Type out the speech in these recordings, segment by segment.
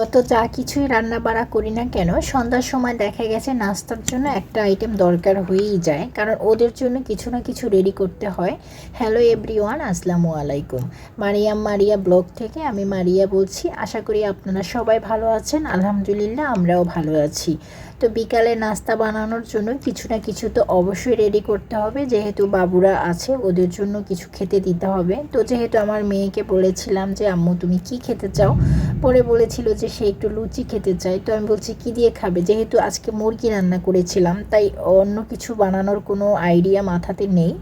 যত যা কিছুই রান্না বাড়া করি না কেন, সন্ধ্যার সময় দেখা গেছে নাস্তার জন্য একটা আইটেম দরকার হয়েই যায়, কারণ ওদের জন্য কিছু না কিছু রেডি করতে হয়। হ্যালো এভরিওয়ান আসসালামু আলাইকুম। মারিয়াম মারিয়া ব্লগ থেকে আমি মারিয়া বলছি, আশা করি আপনারা সবাই ভালো আছেন, আলহামদুলিল্লাহ আমরাও ভালো আছি। তো বিকালে নাস্তা বানানোর জন্য কিছু না কিছু তো অবশ্যই রেডি করতে হবে। যেহেতু বাবুরা আছে, ওদের জন্য কিছু খেতে দিতে হবে। তো যেহেতু আমার মেয়েকে বলেছিলাম যে, আম্মু, তুমি কি খেতে চাও? পরে বলেছিল যে, সে একটু লুচি খেতে চায়। তো আমি বলছি, কি দিয়ে খাবে? যেহেতু আজকে মুরগি রান্না করেছিলাম, তাই অন্য কিছু বানানোর কোনো আইডিয়া মাথাতে নেই।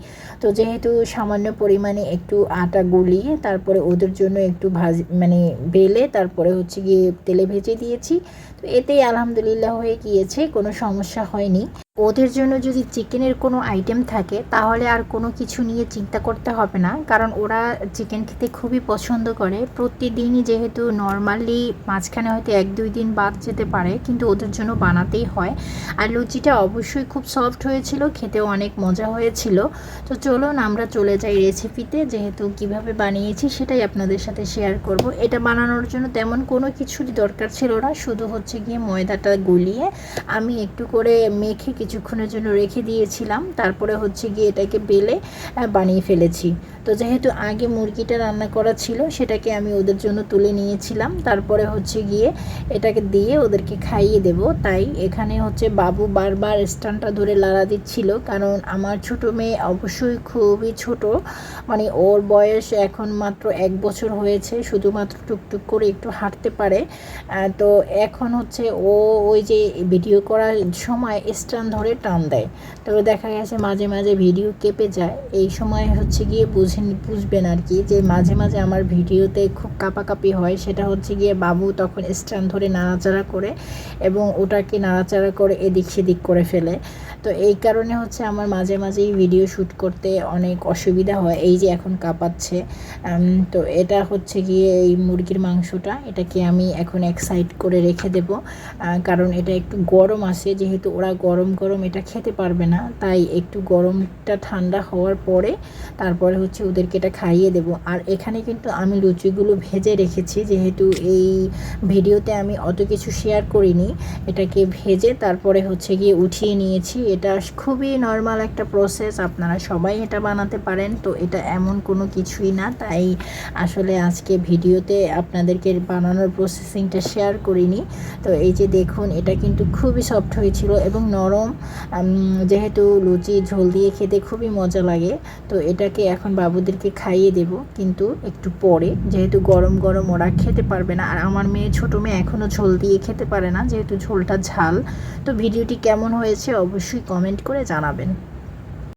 তো যেহেতু সামান্য পরিমাণে একটু আটা গলিয়ে, তারপরে ওদের জন্য একটু ভাজি মানে বেলে, তারপরে হচ্ছে গিয়ে তেলে ভেজে দিয়েছি। তো এতেই আলহামদুলিল্লাহ হয়ে গিয়েছে কোনো সমস্যা হয়নি। ওদের জন্য যদি চিকেনের কোনো আইটেম থাকে, তাহলে আর কোনো কিছু নিয়ে চিন্তা করতে হবে না। কারণ ওরা চিকেন খেতে খুবই পছন্দ করে। প্রতিদিনই যেহেতু নর্মালি মাঝখানে হয়তো এক, দুই দিন বাদ যেতে পারে, কিন্তু ওদের জন্য বানাতেই হয়। আর লুচিটা অবশ্যই খুব সফট হয়েছিল, খেতেও অনেক মজা হয়েছিল। তো চলুন আমরা চলে যাই রেসিপিতে যেহেতু কীভাবে বানিয়েছি সেটাই আপনাদের সাথে শেয়ার করব। এটা বানানোর জন্য তেমন কোনো কিছুরই দরকার ছিল না। শুধু হচ্ছে গিয়ে ময়দাটা গুলিয়ে আমি একটু করে মেখে কিছুক্ষণের জন্য রেখে দিয়েছিলাম। তারপরে হচ্ছে গিয়ে এটাকে বেলে বানিয়ে ফেলেছি। তো যেহেতু আগে মুরগিটা রান্না করা ছিল, সেটাকে আমি ওদের জন্য তুলে নিয়েছিলাম। তারপরে হচ্ছে গিয়ে এটাকে দিয়ে ওদেরকে খাইয়ে দেব। তাই এখানে হচ্ছে বাবু বারবার স্ট্যান্ডটা ধরে লাড়া দিচ্ছিল। কারণ আমার ছোট মেয়ে অবশ্যই খুবই ছোট। মানে ওর বয়স এখন মাত্র এক বছর হয়েছে, শুধুমাত্র টুকটুক করে একটু হাঁটতে পারে। তো এখন হচ্ছে ও ওই যে ভিডিও করার সময় স্ট্যান্ড ধরে টান দেয়। তবে দেখা গেছে মাঝে মাঝে ভিডিও কেঁপে যায়। এই সময় হচ্ছে গিয়ে বুঝেন বুঝবেন আর কি যে মাঝে মাঝে আমার ভিডিওতে খুব কাঁপাকাঁপি হয়। সেটা হচ্ছে গিয়ে বাবু তখন স্ট্যান্ড ধরে নাড়াচাড়া করে এবং ওটাকে নাড়াচাড়া করে এদিক সেদিক করে ফেলে। তো এই কারণে হচ্ছে আমার মাঝে মাঝেই ভিডিও শ্যুট করতে অনেক অসুবিধা হয়। এই যে এখন কাঁপাচ্ছে। তো এটা হচ্ছে গিয়ে এই মুরগির মাংসটা। এটাকে আমি এখন এক সাইড করে রেখে দেব। কারণ এটা একটু গরম আছে। যেহেতু ওরা গরম গরম এটা খেতে পারবে না। তাই একটু গরমটা ঠান্ডা হওয়ার পরে তারপরে হচ্ছে ওদেরকে এটা খাইয়ে দেব। আর এখানে কিন্তু আমি লুচিগুলো ভেজে রেখেছি। যেহেতু এই ভিডিওতে আমি অত কিছু শেয়ার করিনি, এটাকে ভেজে তারপরে হচ্ছে গিয়ে উঠিয়ে নিয়েছি। এটা খুবই নর্মাল একটা প্রসেস আপনারা সবাই এটা বানাতে পারেন। তো এটা এমন কোনো কিছুই না। তাই আসলে আজকে ভিডিওতে আপনাদেরকে বানানোর প্রসেসিংটা শেয়ার করিনি। তো এই যে দেখুন, এটা কিন্তু খুবই সফট হয়েছিল এবং নরম যেহেতু লুচি, ঝোল দিয়ে খেতে খুবই মজা লাগে, তো এটাকে এখন বাবুদেরকে খাইয়ে দেব, কিন্তু একটু পরে। যেহেতু গরম গরম ওরা খেতে পারবে না, আর আমার মেয়ে, ছোটো মেয়ে এখনও ঝোল দিয়ে খেতে পারে না, যেহেতু ঝোলটা ঝাল। তো ভিডিওটি কেমন হয়েছে অবশ্যই কমেন্ট করে জানাবেন।